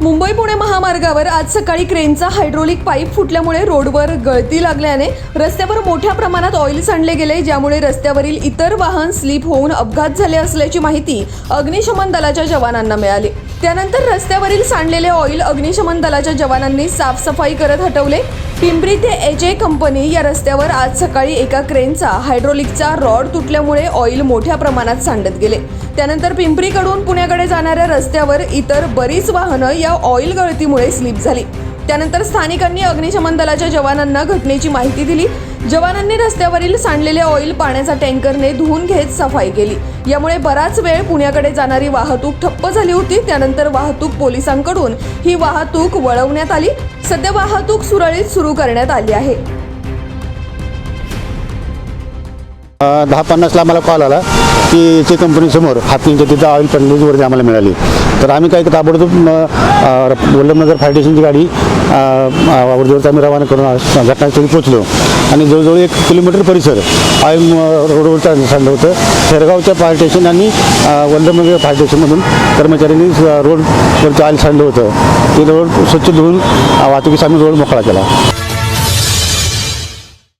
मुंबई पुणे महामार्गावर आज सकाळी क्रेनचा हायड्रोलिक पाईप फुटल्यामुळे रोडवर गळती लागल्याने रस्त्यावर मोठ्या प्रमाणात ऑइल सांडले गेले ज्यामुळे रस्त्यावरील इतर वाहन स्लिप होऊन अपघात झाले असल्याची माहिती अग्निशमन दलाच्या जवानांना मिळाली. त्यानंतर रस्त्यावरील सांडलेले ऑइल अग्निशमन दलाच्या जवानांनी साफसफाई करत हटवले. पिंपरी ते एजे कंपनी या रस्त्यावर आज सकाळी एका क्रेनचा हायड्रोलिकचा रॉड तुटल्यामुळे ऑइल मोठ्या प्रमाणात सांडत गेले. त्यानंतर पिंपरीकडून पुण्याकडे जाणाऱ्या रस्त्यावर इतर बरीच वाहनं या ऑइल गळतीमुळे स्लिप झाली. त्यानंतर स्थानिकांनी अग्निशमन दलाच्या जवानांना घटनेची माहिती दिली. जवानांनी रस्त्यावरील सांडलेले ऑइल पाण्याचा टँकरने धुवून घेत सफाई केली. यामुळे बराच वेळ पुण्याकडे जाणारी वाहतूक ठप्प झाली होती. त्यानंतर वाहतूक पोलिसांकडून ही वाहतूक वळवण्यात आली. सध्या वाहतूक सुरळीत सुरू करण्यात आली आहे. दहा पन्नासला आम्हाला कॉल आला की ते कंपनीसमोर हातींच्या तिथं ऑइल पडलेली वरती आम्हाला मिळाली. तर आम्ही काय ताबडतोब वल्लभनगर फायर स्टेशनची गाडी अ, वर्धेवरती आम्ही रवाना करून घटनास्थळी पोचलो आणि जवळजवळ एक किलोमीटर परिसर ऑइल रोडवरचा सांडलं होतं. शेरगावच्या फायर स्टेशन आणि वल्लभनगर फायर स्टेशनमधून कर्मचाऱ्यांनी रोडवरचं ऑइल सांडलं होतं. ते रोड स्वच्छ धुवून वाहतुकीचा वाहतुकीस आम्ही रोड मोकळा केला.